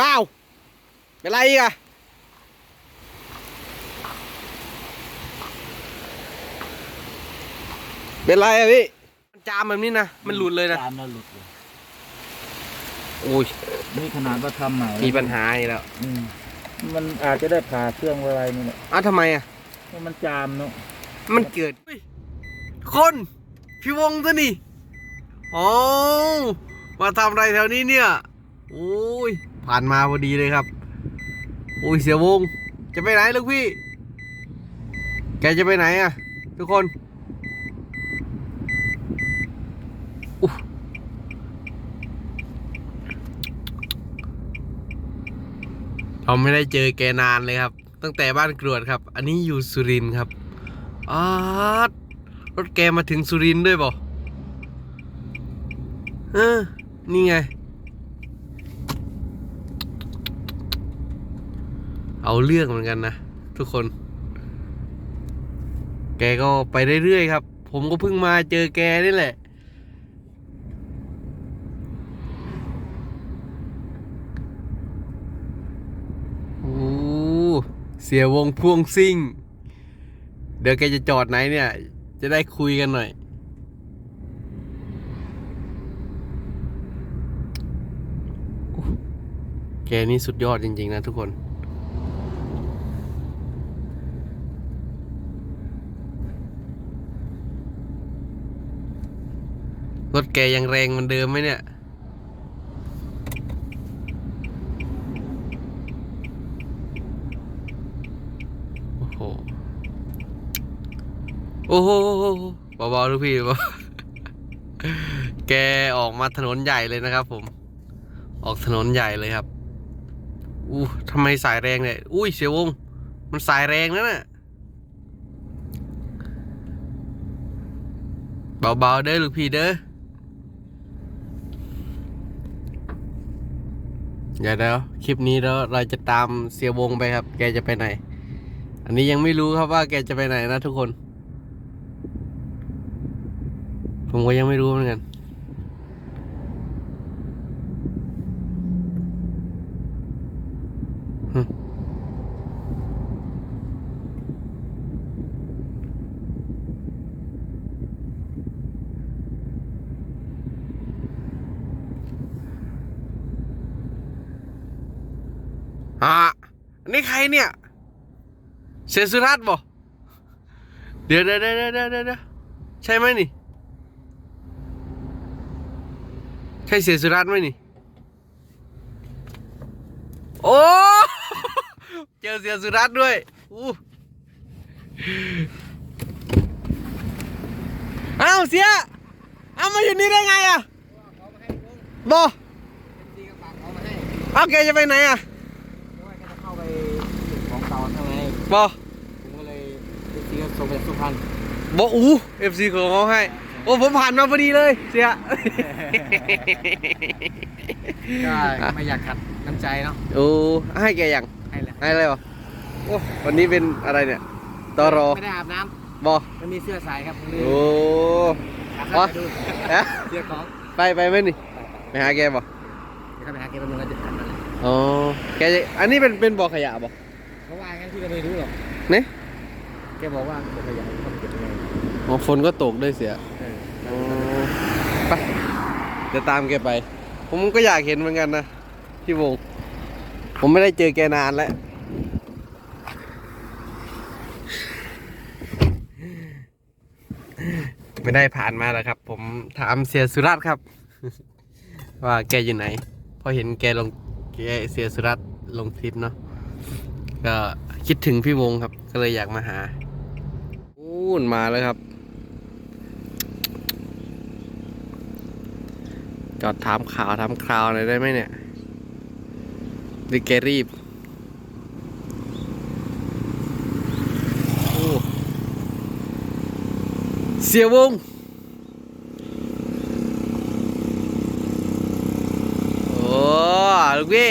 อ้าว เป็นไรอีกอะเป็นไรอะพี่ มันจามแบบนี้นะ มันหลุดเลยนะ ตามแล้วหลุดเลยโอ้ย นี่ขนาดว่าทำใหม่มีปัญหาอีกแล้วอืมมันอาจจะได้ผ่าเครื่องอะไรนี่แหละอ้าวทำไมอะเพราะมันจามเนาะมันเกิดอุ๊ยคน พี่วงตัวนี่ อ๋อ มาทำอะไรแถวนี้เนี่ย โอ้ย ผ่านมาพอดีเลยครับโอ้ยเสียวง จะไปไหนลูกพี่ แกจะไปไหนอะทุกคนเราไม่ได้เจอแกนานเลยครับ ตั้งแต่บ้านกรวดครับ อันนี้อยู่สุรินทร์ครับอาดรถแกมาถึงสุรินทร์ด้วยบ่เออนี่ไง เอาเรื่องเหมือนกันนะทุกคน แกก็ไปเรื่อยๆครับ ผมก็เพิ่งมาเจอแกนี่แหละ โอ้เสียวงพ่วงซิ่ง เดี๋ยวแกจะจอดไหนเนี่ย จะได้คุยกันหน่อยแกนี่สุดยอดจริง ๆ นะทุกคน ถแกยังแรงเหมือนเดิมไหมเนี่ย โอ้โห โอ้โหเบาๆลูกพี่เบาแกออกมาถนนใหญ่เลยนะครับผม ออกถนนใหญ่เลยครับ อู้ทำไมสายแรงเนี่ย อุ้ยเสียวง มันสายแรงนะน่ะเบาๆเด้อลูกพี่เด้อ เดี๋ยวเดี๋ยวคลิปนี้แล้วเราจะตามเสียวงไปครับ แกจะไปไหน อันนี้ยังไม่รู้ครับว่าแกจะไปไหนนะทุกคน ผมก็ยังไม่รู้เหมือนกันฮึอะอั นนี้ใครเนี่ย เซสุรัตน์บ่เดี๋ยวเดี๋ยวเดี๋ยวเดี๋ยวเดี๋ยวเดี๋ยวใช่ไหมนี่ ใช่เสียสุรัตน์ไหมนี่ โอ้เจอเสียสุรัตน์ด้วยอู้เอ้าเสียเอามาอยู่นี่ได้ไงอะบอเอาแกจะไปไหนอะ เข้าไปของเก่าทำไง บอผมก็เลยตีก็ส่งไปสุพรรณบออู้เอฟซีของเขาให้ โอ้ผมผ่านมาพอดีเลยเสีย ก็ไม่อยากขัดน้ำใจเนาะโอ้ให้แกยังให้เลยให้อะไรวะโอ้วันนี้เป็นอะไรเนี่ยตอรอไม่ได้อาบน้บอำไม่มีเสื้อใส่ครับเลยโอ้อาบอ๋อน้ำไปดูเอ๊ะเสื้อของไปไปไหมนี่ไปหาแกบ่เดี๋ยวเข้าไปหาแกแป๊บนึงแล้วจะขัดมันเลยอ๋อแกจะอันนี้เป็นเป็นบ่อขยะบ่ เพราะว่างั้นพี่ก็ไม่รู้หรอกเนี่ยแกบอกว่าเป็นขยะเขาเก็บยังไงอ๋อฝนก็ตกด้วยเสียเอออ๋อไปเดี๋ยวตามแกไป ผมก็อยากเห็นเหมือนกันนะพี่วงผมไม่ได้เจอแกนานแล้วไม่ได้ผ่านมาแล้วครับ ผมถามเสียสุรัตน์ครับ ว่าแกอยู่ไหนเพอเห็นแกลงแกเสียสุรัตน์ลงคลิปเนาะ ก็คิดถึงพี่วงครับ ก็เลยอยากมาหาอู้นมาแล้วครับ จอดถามข่าวถามคราวหน่อยได้ไหมเนี่ยหรือแกรีบเสียวงโอ้ลูกพี่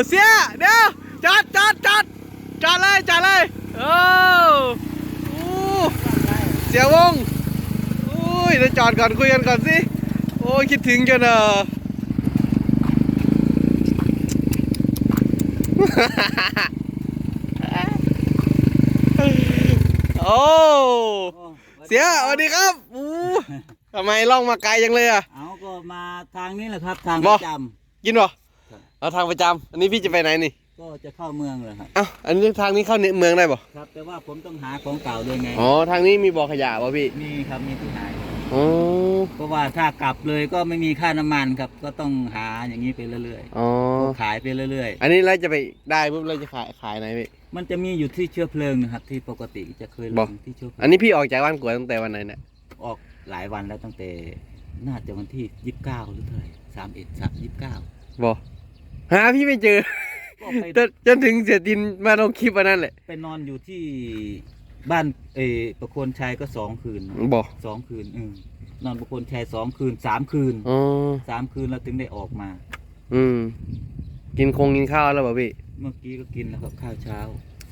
เอ้าเสียเดี๋ยวจอดจอดจอดจอดเลยจอดเลยโอ้อู้เสียวงอุ้ยเดี๋ยวจอดก่อนคุยกันก่อนสิโอ้ยคิดถึงจังเนอะโอ้เสียสวัสดีครับอู้ทำไมล่องมาไกลจังเลยอะเอาก็มาทางนี้แหละครับทางบ่ประจกินบ่ครับ เอาทางประจำอันนี้พี่จะไปไหนนี่ำก็จะเข้าเมืองเลยครับเอ้าอันนี้ทางนี้เข้าเมืองได้บ่ครับ แต่ว่าผมต้องหาของเก่าด้วยไงอ๋อทางนี้มีบ่อขยะป่ะพี่มีครับมีที่ไหนอ๋อเพราะว่าถ้ากลับเลยก็ไม่มีค่าน้ำมันครับ ก็ต้องหาอย่างนี้ไปเรื่อยอ๋อๆก็ขายไปเรื่อยอันนี้เราจะไปได้ปุ๊บเราจะขายขายไหนพี่ ๆ มันจะมีอยู่ที่เชื้อเพลิงนะครับ ที่ปกติจะเคยลบ่งที่เชื้อเพลิอันงนี้พี่ออกจากบ้านกวดตั้งแต่วันไหนเนี่ยออกหลายวันแล้วตั้งแต่น่าจะวันที่ยี่สิบเก้าหรือเท่าไหร่สามเอ็ดสามยี่สิบเก้าบ่ หาพี่ไม่เจอก็ไปจนจนถึงเสียดินมาลงคลิปอันนั้นแหละไปนอนอยู่ที่บ้านเออประโคนชัยก็สองคืนบ่สองคืนอืมนอนประโคนชัยสองคืนสามคืนอ๋อสามคืนแล้วถึงได้ออกมา อืม กินคงกินข้าวแล้วป่ะพี่เมื่อกี้ก็กินแล้วครับข้าวเช้า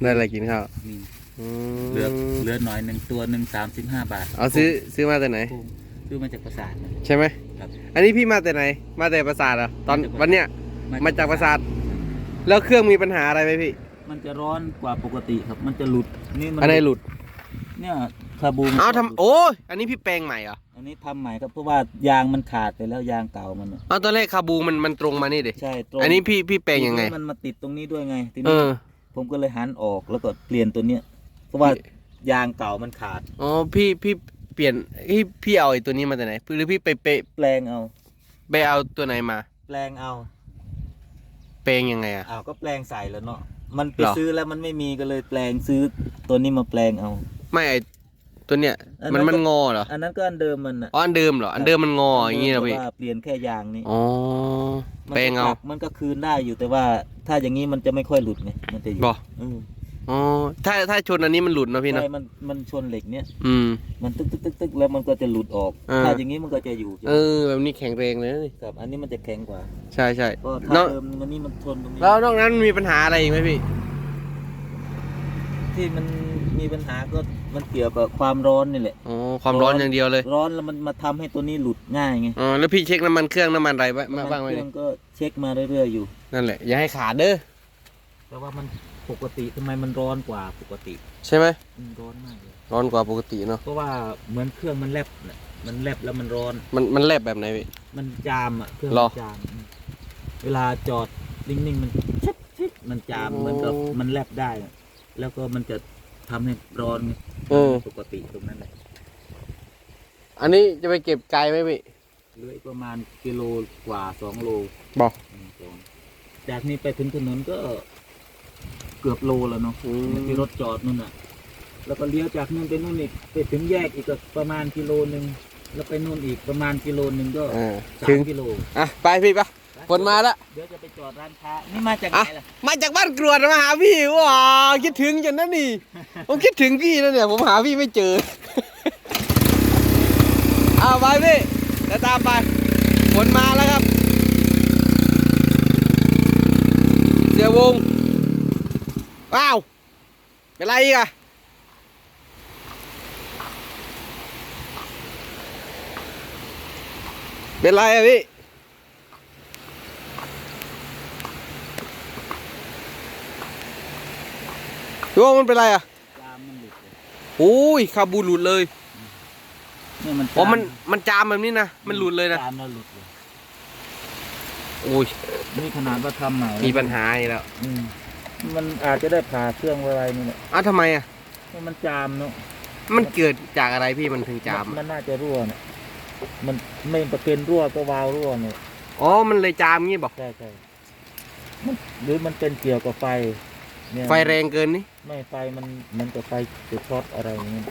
ได้อะไรกินข้าวมีอืมเหลือเหลือหน่อยหนึ่งตัวหนึ่งสามสิบห้าบาทเอาซื้อซื้อมาแต่ไหนกุ้งซื้อมาจากปราสาทนะ ใช่ไหม ครับ อันนี้พี่มาแต่ไหน มาแต่ปราสาทเหรอตอนมาจากวันเนี้ย มาจากปราสาทแล้วเครื่องมีปัญหาอะไรไหมพี่ มันจะร้อนกว่าปกติครับ มันจะหลุดนี่มัอันไหนหลุด เนี่ยคาบูมเอาทำโอ้ยอันนี้พี่แปลงใหม่เหรออันนี้ทำใหม่ครับเพราะว่ายางมันขาดไปแล้วยางเก่ามันน่ะเอาตอนแรกคาบูมันมันตรงมานี่ดิใช่ตรงอันนี้พี่พี่แปลงยังไงทีนี้มันมาติดตรงนี้ด้วยไงทีเอนี้อผมก็เลยหันออกแล้วก็เปลี่ยนตัวเนี้ยเพราะว่ายางเก่ามันขาดอ๋อพี่พี่เปลี่ยนพี่พี่เอาไอ้ตัวนี้มาแต่ไหนหรือพี่ไปไปแปลงเอา ไปเอาตัวไหนมา แปลงเอาแปลงยังไงอะ อ้าวก็แปลงใส่แล้วเนาะมันไปเหรอ ซื้อแล้วมันไม่มีก็เลยแปลงซื้อตัวนี้มาแปลงเอา ไม่ไอตัวเนี้ยอันนั้มันนมันงอเหรออันนั้นก็อันเดิมมันอะอ๋ออันเดิมเหรออันเดิมมันงออย่างงี้เหรอพี่แต่ว่าเปลี่ยนแค่ยางนี่อ๋อมันแปลงเอาก็กลับมันก็คืนได้อยู่แต่ว่าถ้าอย่างนี้มันจะไม่ค่อยหลุดไงมันจะอยู่บ่ อืม อ๋อถ้าถ้าชนอันนี้มันหลุดเนอะพี่เนอะใช่มันมันชนเหล็กเนี้ยอืม มันตึกตึกตึกตึกแล้วมันก็จะหลุดออกเออถ้าอย่างนี้มันก็จะอยู่เออแบบนี้แข็งแรงเลยนะนี่ครับอันนี้มันจะแข็งกว่าใช่ใช่ก็นถ้าอกเดิมมันนี่มันชนตรงนี้แล้วนอกนั้นมีปัญหาอะไรอีกไหมพี่ที่มันมีปัญหาก็มันเกี่ยวกับความร้อนนี่แหละ อ๋อความร้อนอย่างเดียวเลยร้อนแล้วมันมาทำให้ตัวนี้หลุดง่ายไงอ๋อแล้วพี่เช็คน้ำมันเครื่องน้ำมันอะไรบ้างบ้างไหมเครื่องก็เช็คมาเรื่อยๆอยู่นั่นแหละอย่าให้ขาดเด้อแต่ว่ามัน ปกติทำไมมันร้อนกว่าปกติใช่ไหมอืมร้อนมากเลยร้อนกว่าปกติเนาะเพราะว่าเหมือนเครื่องมันแลบน่ะมันแลบแล้วมันร้อน มันมันแลบแบบไหนพี่ มันจามอะเครื่องหรอมันจามอืมเวลาจอดนิ่งๆมันชิดชิดมันจามโอ้ เหมือนกับมันแลบได้อะแล้วก็มันจะทำให้ร้อนไงเออ ปกติตรงนั้นแหละอันนี้จะไปเก็บไกลไหมพี่ เหลืออีกประมาณกิโลกว่าสองโลบอก อืมสองจากนี้ไปถึงถนนก็ เกือบโลแล้วเนาะอืม ที่รถจอดนู่นน่ะ แล้วก็เลี้ยวจากนู่นไปนู่นอีกไปถึงแยกอีกก็ประมาณกิโลหนึ่งแล้วไปนู่นอีกประมาณกิโลหนึ่งก็อ่าสาถึมงกิโลอะไปพี่ปะฝนมาแล้ว เดี๋ยวจะไปจอดร้านค้านี่มาจากไหอะนล่ะมาจากบ้านกรวดมาหาพี่ว้าคิดถึงจนนั่นนี่ ผมคิดถึงพี่แล้วเนี่ย ผมหาพี่ไม่เจอ เอาไปพี่เดี๋ยวตามไปฝนมาแล้วครับ เสียวง ว้าว เป็นไรอีกอะเป็นไรอะพี่พี่ว่ามันเป็นไรอะจามมันหลุดเลยโอ้ยคาบูหลุดเลยนี่มันอ๋อมัน มันจามแบบนี้นะ มันหลุดเลยนะ จามแล้วหลุดเลยโอ้ย นี่ขนาดว่าทำใหม่มีปัญหาอีกแล้ว อืม มันอาจจะได้ผ่าเครื่องอะไรนี่แหละอ้าวทำไมอะเพราะมันจามเนาะมันเกิดจากอะไรพี่มันถึงจามนอะมันน่าจะรั่วเนี่ยมันไม่ประเป็นรั่วก็วาล์วรั่วเนี่ยอ๋อ มันเลยจามงี้บอก ใช่ใช่มันหรือมันเป็นเกี่ยวกับไฟเนี่ยไฟแรงเกินนี่ ไม่ไฟมันเหมันกับไฟจุดช็อตอะไรอย่างเงี้ย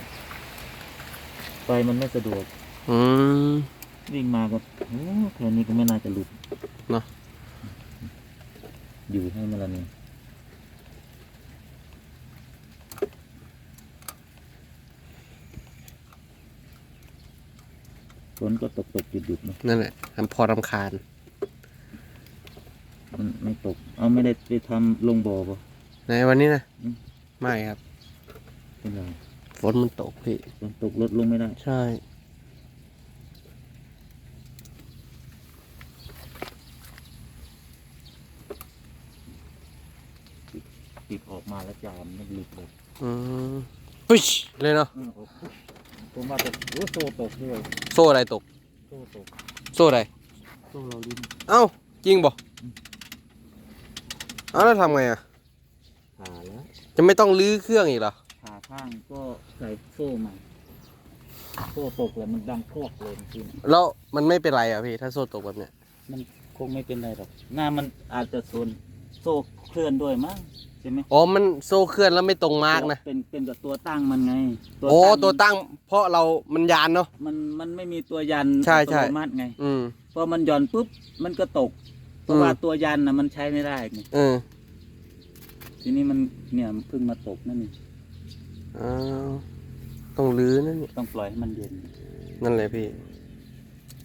ไฟมันไม่สะดวก อืม วิ่งมาก็โอ้แค่นี้ก็ไม่น่าจะหลุดเนอะ อยู่ให้มันละนี่ ฝนก็ตกตกหยุดหยุดนะนั่นแหละอันพอรำคาญ มันไม่ตก เอาไม่ได้ไปทำลงบ่อปะ ในวันนี้นะมไม่ครับฝนมันตกพี่ ฝนตกลดลงไม่ได้ ใช่ ติดออกมาแล้วจามไม่หลุดเลยอืมปุ๊ชเลยเนาะ ผมว่าจะโอ้โซ่ตกด้วยโซ่อะไรตก โซ่ตกโซ่อะไร โซ่เราลิ้นเอ้าจริงบ่เอ้าแล้วทำไงอะ ผ่าแล้วจะไม่ต้องลื้อเครื่องอีกเหรอ ผ่าข้างก็ใส่โซ่ใหม่โซ่ตกแล้วมันดังคลอกเลยจริงแล้วมันไม่เป็นไรอะพี่ ถ้าโซ่ตกแบบเนี้ย มันคงไม่เป็นไรหรอกหน้ามันอาจจะส่วนโซ่เคลื่อนด้วยมั้งใช่ไหมอ๋อ มันโซ่เคลื่อนแล้วไม่ตรงมาร์กนะ เป็นเป็นกับตัวตั้งมันไงโอ้ตัวตั้ง เพราะเรา มันยานเนาะ มันมันไม่มีตัวยันใช่ใช่อัตโนมัติไง อืมพอมันหย่อนปุ๊บ มันก็ตก เพราะอืมว่าตัวยันนะมันใช้ไม่ได้ไงเออทีนี้มันเนี่ยเพิ่งมาตกนั่นนี่อ้าวต้องลื้อนั่นนี่ต้องปล่อยให้มันเย็น นั่นแหละพี่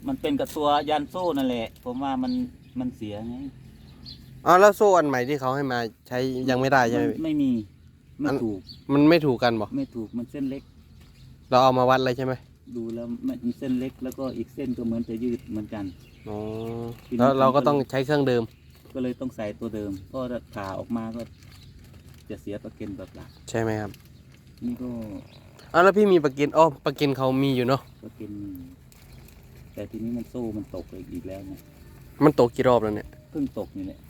มันเป็นกับตัวยันโซ่นั่นแหละ ผมว่ามันมันเสียไง อ๋อแล้วโซ่อันใหม่ที่เขาให้มาใช้ยังไม่ได้ใช่ไหมนพี่ ไม่มี ไม่อัน ถูก มันไม่ถูกกันบ่ไม่ถูกมันเส้นเล็ก เราเอามาวัดเลยใช่ไหมดูแล้วมันเส้นเล็กแล้วก็อีกเส้นก็เหมือนจะยืดเหมือนกัน อ๋อทีนี้แล้วเราก็ผมก็ต้องใช้เครื่องเดิมก็เลยต้องใส่ตัวเดิมก็ถ้าขาออกมาก็จะเสียประเก็นแบบหลักใช่ไหมครับนี่ก็อ๋อแล้วพี่มีปลากินอ๋อปลากินเขามีอยู่เนาะประเก็นมีแต่ทีนี้มันโซ่มันตกไปอีกแล้วเนี่ยมันตกกี่รอบแล้วเนี่ย เพิ่งตกนี่แหละอ๋อ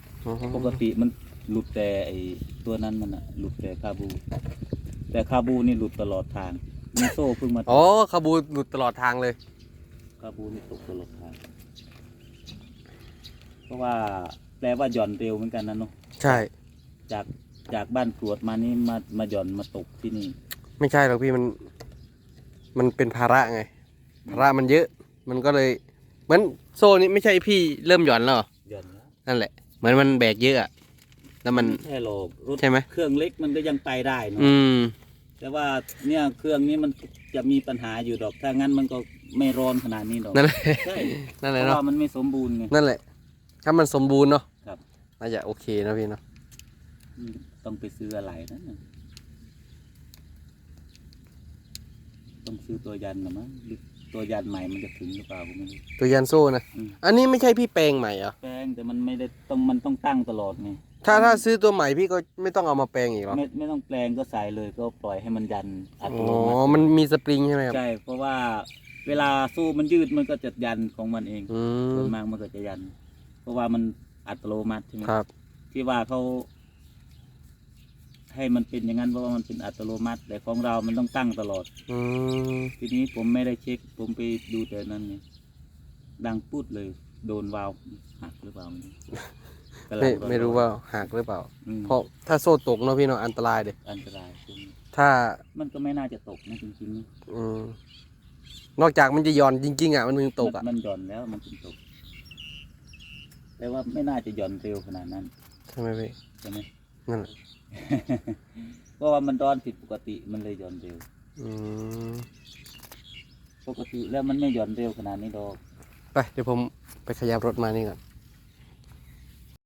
ปกติมันหลุดแต่ไอตัวนั้นมันอะหลุดแต่คาบู แต่คาบูนี่หลุดตลอดทางมีโซ่เพิ่งมาตอ๋อกขบูหลุดตลอดทางเลยคาบูนี่ตกตลอดทาง เพราะว่าแปลว่าหย่อนเร็วเหมือนกันนะเนาะใช่ จากจากบ้านกรวดมานี่มามาหย่อนมาตกที่นี่ ไม่ใช่หรอกพี่มัน มันเป็นภาระไง ภาระมันเยอะ มันก็เลย เหมือนโซ่นี้ไม่ใช่พี่เริ่มหย่อนแล้วเหรอหย่อนแล้วนั่นแหละ เหมือนมันแบกเยอะอะแล้วมันไใช่หรอกรถใช่ไหม เครื่องเล็กมันก็ยังไปได้เนาะอืม แต่ว่าเนี่ยเครื่องนี้มันจะมีปัญหาอยู่ดอกถ้างั้นมันก็ไม่ร้อนขนาดนี้ดอกนั่นแหละ ใช่นั่นเพแหละราะเนาะ ว่ามันไม่สมบูรณ์ไง นั่นแหละ ถ้ามันสมบูรณ์เนาะครับ น่าจะโอเคนะพี่เนาะอืมต้องไปซื้ออะไรนั่นน่ะต้องซื้อตัวยันนะมั้งหรือ ตัวยันใหม่มันจะถึงหรือเปล่าก็ไม่รู้ ตัวยันโซ่นะ อืม อันนี้ไม่ใช่พี่แปลงใหม่เหรอ แปลงแต่มันไม่ได้ต้องมันต้องตั้งตลอดไงถ้าถ้าซื้อตัวใหม่พี่ก็ไม่ต้องเอามาแปลงอีกหรอไม่ไม่ต้องแปลงก็ใส่เลยก็ปล่อยให้มันยันอัตอ๋อ โนมัติมันมีสปริงใช่ไหมครับ ใช่เพราะว่าเวลาสู้มันยืดมันก็จะยันของมันเองอืส่วมนมากมันก็จะยัน เพราะว่ามันอัตโนมัติใช่ไหมครับ ที่ว่าเขา ให้มันเป็นอย่างนั้นเพราะว่ามันเป็นอัตโนมัติ แต่ของเรามันต้องตั้งตลอด อืมทีนี้ผมไม่ได้เช็ค ผมไปดูแต่นั้นไงดังพูดเลย โดนวาล์วหักหรือเปล่าไม่รู้กำลัไม่งไม่รู้ว่าหักหรือเปล่า อืมเพราะถ้าโซ่ตกเนาะพี่เนาะอันตรายเด็อันตรายจริงถ้ามันก็ไม่น่าจะตกนะจริงๆนะอืมนอกจากมันจะหย่อนจริง ๆอะมันถึงตกอะ มันมันหย่อนแล้วมันถึงตก แต่ว่าไม่น่าจะหย่อนเร็วขนาดนั้นใช่ไหมพี่ใช่ไหม นั่นแหละเพราะว่ามันร้อนผิดปกติมันเลยหย่อนเร็ว อืมปกติแล้วมันไม่หย่อนเร็วขนาดนี้ดอก ไปเดี๋ยวผมไปขยับรถมานี่ก่อน